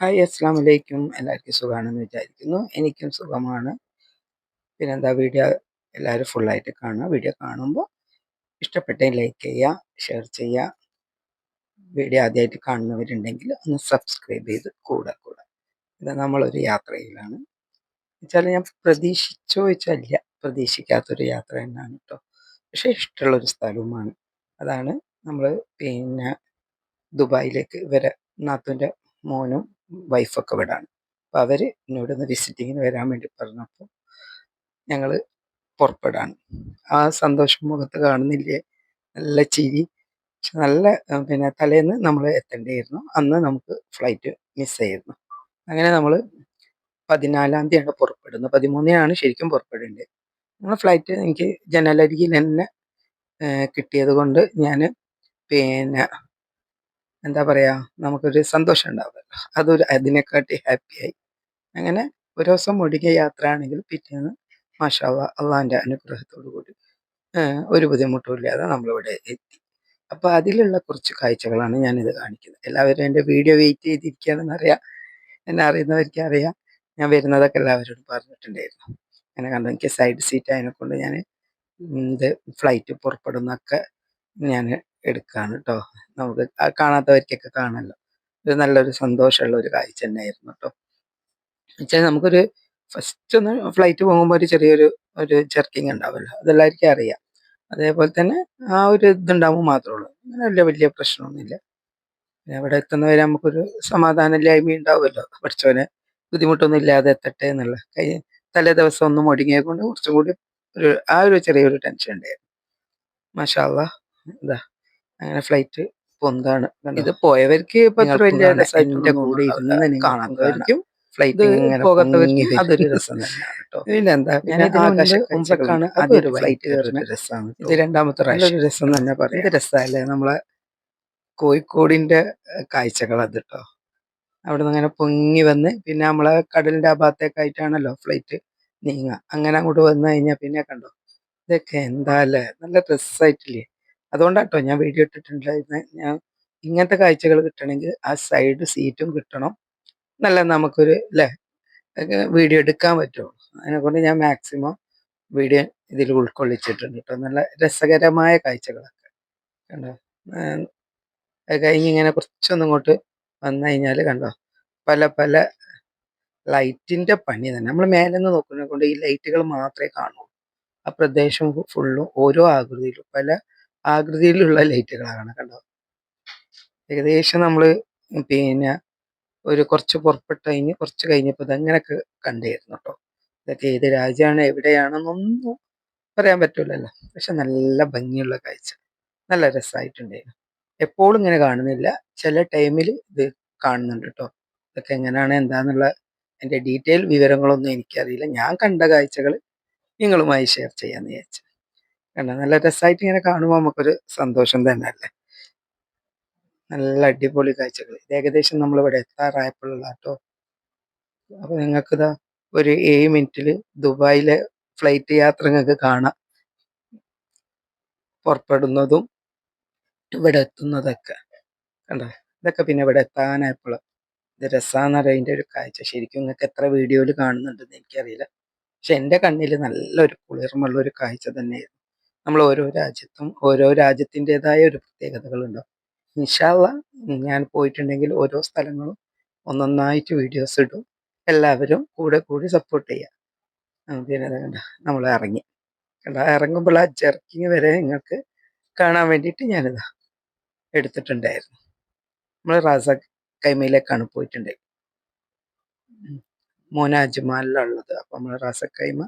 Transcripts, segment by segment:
Hi അസ്സാം വലൈക്കും എല്ലാവർക്കും സുഖമാണെന്ന് വിചാരിക്കുന്നു. എനിക്കും സുഖമാണ്. പിന്നെന്താ വീഡിയോ എല്ലാവരും ഫുള്ളായിട്ട് കാണുക. വീഡിയോ കാണുമ്പോൾ ഇഷ്ടപ്പെട്ടേ ലൈക്ക് ചെയ്യുക ഷെയർ ചെയ്യുക. വീഡിയോ ആദ്യമായിട്ട് കാണുന്നവരുണ്ടെങ്കിൽ ഒന്ന് സബ്സ്ക്രൈബ് ചെയ്ത് കൂടെ കൂടെ. ഇത് നമ്മളൊരു യാത്രയിലാണ്. വെച്ചാൽ ഞാൻ പ്രതീക്ഷിച്ചോ വെച്ചല്ല പ്രതീക്ഷിക്കാത്തൊരു യാത്ര തന്നെയാണ് കേട്ടോ. പക്ഷേ ഇഷ്ടമുള്ളൊരു സ്ഥലവുമാണ്. അതാണ് നമ്മൾ പിന്നെ ദുബായിലേക്ക് ഇവരെ നാത്തൂന്റെ മോനും വൈഫൊക്കെ ഇവിടാണ് അപ്പോൾ അവർ എന്നോട് ഒന്ന് വിസിറ്റിങ്ങിന് വരാൻ വേണ്ടി പറഞ്ഞപ്പോൾ ഞങ്ങൾ പുറപ്പെടാണ്. ആ സന്തോഷം മുഖത്ത് കാണുന്നില്ലേ? നല്ല ചിരി. നല്ല പിന്നെ തലേന്ന് നമ്മൾ എത്തേണ്ടിയിരുന്നു. അന്ന് നമുക്ക് ഫ്ലൈറ്റ് മിസ്സായിരുന്നു. അങ്ങനെ നമ്മൾ പതിനാലാം തീയതിയാണ് പുറപ്പെടുന്നത്. പതിമൂന്നിനാണ് ശരിക്കും പുറപ്പെടേണ്ടത്. നമ്മൾ ഫ്ലൈറ്റ് എനിക്ക് ജനലരികിൽ തന്നെ കിട്ടിയത് കൊണ്ട് ഞാൻ പിന്നെ എന്താ പറയുക നമുക്കൊരു സന്തോഷം ഉണ്ടാവുമല്ലോ അതൊരു അതിനെക്കാട്ടി ഹാപ്പിയായി അങ്ങനെ ഒരു ദിവസം യാത്ര ആണെങ്കിൽ പിറ്റേന്ന് മാഷാവ അള്ളാഹിന്റെ അനുഗ്രഹത്തോടു കൂടി ഒരു ബുദ്ധിമുട്ടും ഇല്ലാതെ നമ്മളിവിടെ എത്തി. അപ്പോൾ അതിലുള്ള കുറച്ച് കാഴ്ചകളാണ് ഞാനിത് കാണിക്കുന്നത്. എല്ലാവരും എന്റെ വീഡിയോ വെയിറ്റ് ചെയ്തിരിക്കുകയാണെന്ന് അറിയാം എന്നെ അറിയുന്നവർക്ക് അറിയാം ഞാൻ വരുന്നതൊക്കെ എല്ലാവരോടും പറഞ്ഞിട്ടുണ്ടായിരുന്നു. അങ്ങനെ കണ്ടു എനിക്ക് സൈഡ് സീറ്റ് അതിനെക്കൊണ്ട് ഞാൻ ഇത് ഫ്ലൈറ്റ് പുറപ്പെടുന്നൊക്കെ ഞാൻ എടുക്കുകയാണ് കേട്ടോ നമുക്ക് കാണാത്തവർക്കൊക്കെ കാണല്ലോ ഒരു നല്ലൊരു സന്തോഷമുള്ള ഒരു കാഴ്ച തന്നെയായിരുന്നു കേട്ടോ വെച്ചാൽ നമുക്കൊരു ഫസ്റ്റ് ഒന്ന് ഫ്ലൈറ്റ് പോകുമ്പോൾ ഒരു ചെറിയൊരു ഒരു ചെർക്കിങ് ഉണ്ടാവുമല്ലോ അതെല്ലാവർക്കും അറിയാം. അതേപോലെ തന്നെ ആ ഒരു ഇതുണ്ടാവും മാത്രമേ ഉള്ളൂ. അങ്ങനെ വലിയ വലിയ പ്രശ്നമൊന്നുമില്ല. പിന്നെ അവിടെ എത്തുന്നവരെ നമുക്കൊരു സമാധാനമില്ലായ്മ ഉണ്ടാവുമല്ലോ. പഠിച്ചവനെ ബുദ്ധിമുട്ടൊന്നും ഇല്ലാതെ എത്തട്ടെ എന്നുള്ള. കൈ തലേ ദിവസം ഒന്നും മുടങ്ങിയത് കൊണ്ട് കുറച്ചും കൂടി ഒരു ആ ഒരു ചെറിയൊരു ടെൻഷൻ ഉണ്ടായിരുന്നു. മാഷാല്ല എന്താ? അങ്ങനെ ഫ്ലൈറ്റ് പൊന്താണ് ഇത് പോയവർക്ക് ഇപ്പൊ അത്ര വലിയ എന്റെ കൂടെ ഇരുന്ന് കാണാത്തവർക്കും ഫ്ലൈറ്റ് ഇങ്ങനെ അതൊരു രസം പിന്നെന്താ? ആകാശക്കാണ് അതൊരു ഫ്ലൈറ്റ് കയറുന്ന രസമാണ് ഇത് രണ്ടാമത്തെ പ്രാവശ്യം. രസം തന്നെ പറയാം. ഇത് രസമല്ലേ? നമ്മളെ കോഴിക്കോടിന്റെ കാഴ്ചകൾ അത് കേട്ടോ. അവിടെ നിന്ന് അങ്ങനെ പൊങ്ങി വന്ന് പിന്നെ നമ്മളെ കടലിന്റെ ആ ഭാഗത്തേക്കായിട്ടാണല്ലോ ഫ്ലൈറ്റ് നീങ്ങുക. അങ്ങനെ അങ്ങോട്ട് വന്നു കഴിഞ്ഞാൽ പിന്നെ കണ്ടോ? ഇതൊക്കെ എന്താ അല്ലേ? നല്ല രസമായിട്ടില്ലേ അതുകൊണ്ടാട്ടോ ഞാൻ വീഡിയോ ഇട്ടിട്ടുണ്ടായിരുന്നത് ഞാൻ ഇങ്ങനത്തെ കാഴ്ചകൾ കിട്ടണമെങ്കിൽ ആ സൈഡ് സീറ്റും കിട്ടണം. നല്ല നമുക്കൊരു അല്ലേ വീഡിയോ എടുക്കാൻ പറ്റുള്ളൂ. അതിനെക്കൊണ്ട് ഞാൻ മാക്സിമം വീഡിയോ ഇതിൽ ഉൾക്കൊള്ളിച്ചിട്ടുണ്ട് കേട്ടോ നല്ല രസകരമായ കാഴ്ചകളൊക്കെ. കണ്ടോ? അത് കഴിഞ്ഞ് ഇങ്ങനെ കുറച്ചൊന്നും ഇങ്ങോട്ട് വന്നു കഴിഞ്ഞാൽ കണ്ടോ? പല പല ലൈറ്റിന്റെ പണി തന്നെ. നമ്മൾ മേലെ നിന്ന് നോക്കുന്നത് കൊണ്ട് ഈ ലൈറ്റുകൾ മാത്രമേ കാണൂ ആ പ്രദേശം ഫുള്ളും ഓരോ ആകൃതിയിലും പല ആകൃതിയിലുള്ള ലൈറ്റുകളാണ് കണ്ടോ ഏകദേശം നമ്മൾ പിന്നെ ഒരു കുറച്ച് പുറപ്പെട്ട് കഴിഞ്ഞ് കുറച്ച് കഴിഞ്ഞപ്പോൾ ഇതങ്ങനെയൊക്കെ കണ്ടിരുന്നു കേട്ടോ. ഇതൊക്കെ ഏത് രാജ്യമാണ് എവിടെയാണെന്നൊന്നും പറയാൻ പറ്റില്ലല്ലോ പക്ഷെ നല്ല ഭംഗിയുള്ള കാഴ്ച. നല്ല രസമായിട്ടുണ്ടായിരുന്നു എപ്പോഴും ഇങ്ങനെ കാണുന്നില്ല. ചില ടൈമിൽ ഇത് കാണുന്നുണ്ട് കേട്ടോ. ഇതൊക്കെ എങ്ങനെയാണ് എന്താന്നുള്ള എന്റെ ഡീറ്റെയിൽ വിവരങ്ങളൊന്നും എനിക്കറിയില്ല. ഞാൻ കണ്ട കാഴ്ചകൾ നിങ്ങളുമായി ഷെയർ ചെയ്യാമെന്ന് വിചാരിച്ചു. കണ്ടോ നല്ല രസമായിട്ട് ഇങ്ങനെ കാണുമ്പോൾ നമുക്കൊരു സന്തോഷം തന്നെ അല്ലേ? നല്ല അടിപൊളി കാഴ്ചകൾ. ഇത് ഏകദേശം നമ്മളിവിടെ എത്താറായപ്പോഴുള്ള കേട്ടോ അപ്പൊ നിങ്ങൾക്ക് ഇതാ ഒരു ഏഴ് മിനിറ്റിൽ ദുബായിലെ ഫ്ലൈറ്റ് യാത്ര നിങ്ങൾക്ക് കാണാം. പുറപ്പെടുന്നതും ഇവിടെ എത്തുന്നതൊക്കെ. കണ്ടോ? ഇതൊക്കെ പിന്നെ ഇവിടെ എത്താനായപ്പോൾ ഇത് രസാന്ന് പറയാം ഒരു കാഴ്ച. ശരിക്കും നിങ്ങൾക്ക് എത്ര വീഡിയോയിൽ കാണുന്നുണ്ടെന്ന് എനിക്കറിയില്ല. പക്ഷെ എന്റെ കണ്ണിൽ നല്ലൊരു കുളിർമുള്ള ഒരു കാഴ്ച തന്നെയായിരുന്നു. നമ്മൾ ഓരോ രാജ്യത്തും ഓരോ രാജ്യത്തിന്റെതായ ഒരു പ്രത്യേകതകളുണ്ടോ? ഇൻഷാല്ല ഞാൻ പോയിട്ടുണ്ടെങ്കിൽ ഓരോ സ്ഥലങ്ങളും ഒന്നൊന്നായിട്ട് വീഡിയോസ് ഇടും. എല്ലാവരും കൂടെ കൂടി സപ്പോർട്ട് ചെയ്യുക പിന്നെ ദേ നമ്മൾ ഇറങ്ങി. കണ്ടോ ഇറങ്ങുമ്പോൾ ആ ജർക്കിങ് വരെ നിങ്ങൾക്ക് കാണാൻ വേണ്ടിയിട്ട് ഞാനിതാ എടുത്തിട്ടുണ്ടായിരുന്നു. നമ്മൾ റാസ കൈമയിലേക്കാണ് പോയിട്ടുണ്ട്. മോനാജ്മാലിലുള്ളത് അപ്പം നമ്മൾ റാസ കൈമ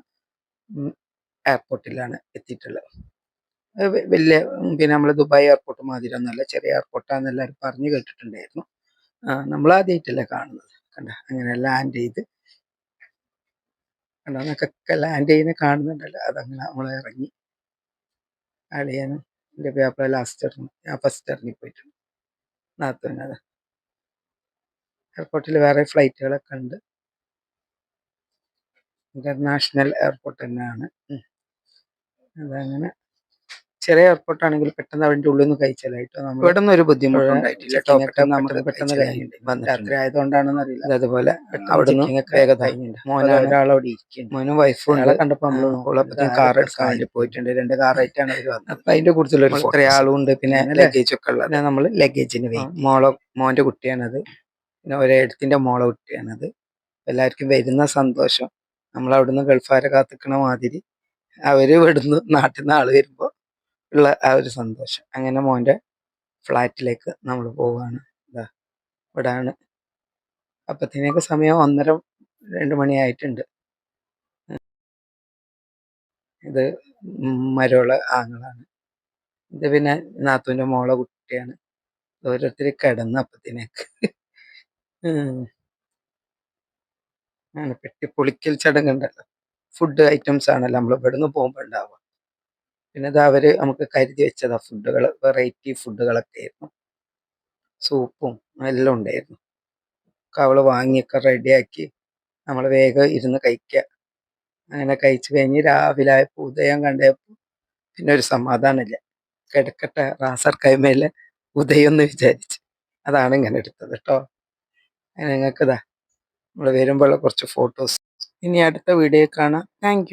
എയർപോർട്ടിലാണ് എത്തിയിട്ടുള്ളത്. വലിയ പിന്നെ നമ്മൾ ദുബായ് എയർപോർട്ട് മാതിരി ഒന്നല്ല ചെറിയ എയർപോർട്ടാന്ന് എല്ലാവരും പറഞ്ഞു കേട്ടിട്ടുണ്ടായിരുന്നു. നമ്മൾ ആദ്യമായിട്ടല്ലേ കാണുന്നത്. കണ്ട? അങ്ങനെ ലാൻഡ് ചെയ്ത്. കണ്ട? നമുക്കൊക്കെ ലാൻഡ് ചെയ്യുന്ന കാണുന്നുണ്ടല്ലോ. അതങ്ങനെ നമ്മൾ ഇറങ്ങി. അളിയാനും എന്റെ പേപ്പർ ലാസ്റ്റ് ഇറങ്ങി. ഞാൻ ഫസ്റ്റ് ഇറങ്ങി പോയിട്ടുണ്ട്. നാത്തുന്നത് എയർപോർട്ടിൽ വേറെ ഫ്ലൈറ്റുകളൊക്കെ ഉണ്ട്. ഇന്റർനാഷണൽ എയർപോർട്ട് തന്നെയാണ്. അതങ്ങനെ. ചെറിയ എയർപോർട്ട് ആണെങ്കിൽ പെട്ടെന്ന് അതിന്റെ ഉള്ളിൽ നിന്ന് കഴിച്ചാലായിട്ടോ നമ്മൾ ഇവിടെ നിന്ന് ഒരു ബുദ്ധിമുട്ടും നമുക്ക് പെട്ടെന്ന് കഴിഞ്ഞിട്ട് രാത്രി ആയതുകൊണ്ടാണെന്ന് അറിയില്ല അതുപോലെ അവിടെ നിന്ന് വേഗം കഴിഞ്ഞിട്ടുണ്ട് മോനെ ഒരാളവിടെ ഇരിക്കുന്നു മോനും വൈഫും ഉണ്ട്. കണ്ടപ്പോ നമ്മൾ കാർ എടുക്കാൻ വേണ്ടി പോയിട്ടുണ്ട്. രണ്ട് കാറായിട്ടാണ് അവർ വന്നത്. അപ്പൊ അതിന്റെ കൂടുതൽ ഇത്ര ആളും ഉണ്ട് പിന്നെ ലഗേജ് ഒക്കെ ഉള്ളത്. നമ്മൾ ലഗേജിന് വെയിറ്റ് മോളെ മോന്റെ കുട്ടിയാണത്. പിന്നെ ഒരേടത്തിന്റെ മോളെ കുട്ടിയാണത്. എല്ലാവർക്കും വരുന്ന സന്തോഷം. നമ്മൾ അവിടുന്ന് ഗൾഫാരെ കാത്തിക്കണ മാതിരി. അവർ വിടുന്നു നാട്ടിൽ നിന്ന് ആൾ വരുമ്പോ ഉള്ള ആ ഒരു സന്തോഷം. അങ്ങനെ മോന്റെ ഫ്ലാറ്റിലേക്ക് നമ്മൾ പോവാണ്. ഇതാ ഇവിടാണ്. അപ്പത്തേനൊക്കെ സമയം ഒന്നര രണ്ട് മണിയായിട്ടുണ്ട് ഇത് മരോള ആങ്ങളാണ്. ഇത് പിന്നെ നാത്തൂന്റെ മോളെ കുട്ടിയാണ്. ഓരോരുത്തർ കിടന്ന് അപ്പത്തേനൊക്കെ. ആണ് പെട്ടി പൊളിക്കൽ ചടങ്ങുണ്ടല്ലോ ഫുഡ് ഐറ്റംസ് ആണല്ലോ നമ്മൾ ഇവിടുന്ന് പോകുമ്പോൾ ഉണ്ടാവുക. പിന്നെ അത് അവർ നമുക്ക് കരുതി വെച്ചതാ ഫുഡുകൾ വെറൈറ്റി ഫുഡുകളൊക്കെ ആയിരുന്നു. സൂപ്പും എല്ലാം ഉണ്ടായിരുന്നു. ഒക്കെ അവൾ വാങ്ങിയൊക്കെ റെഡിയാക്കി നമ്മൾ വേഗം ഇരുന്ന് കഴിക്കുക. അങ്ങനെ കഴിച്ചു കഴിഞ്ഞ് രാവിലെ ആയപ്പോൾ ഉദയം കണ്ടപ്പോൾ പിന്നെ ഒരു സമാധാനമില്ല. കിടക്കട്ടെ റാസർ കൈമേലെ ഉദയം എന്ന് വിചാരിച്ച്. അതാണ് ഇങ്ങനെ എടുത്തത് കേട്ടോ. നിങ്ങൾക്ക് ഇതാ നമ്മൾ വരുമ്പോൾ കുറച്ച് ഫോട്ടോസ് ഇനി അടുത്ത വീഡിയോ കാണാം. താങ്ക്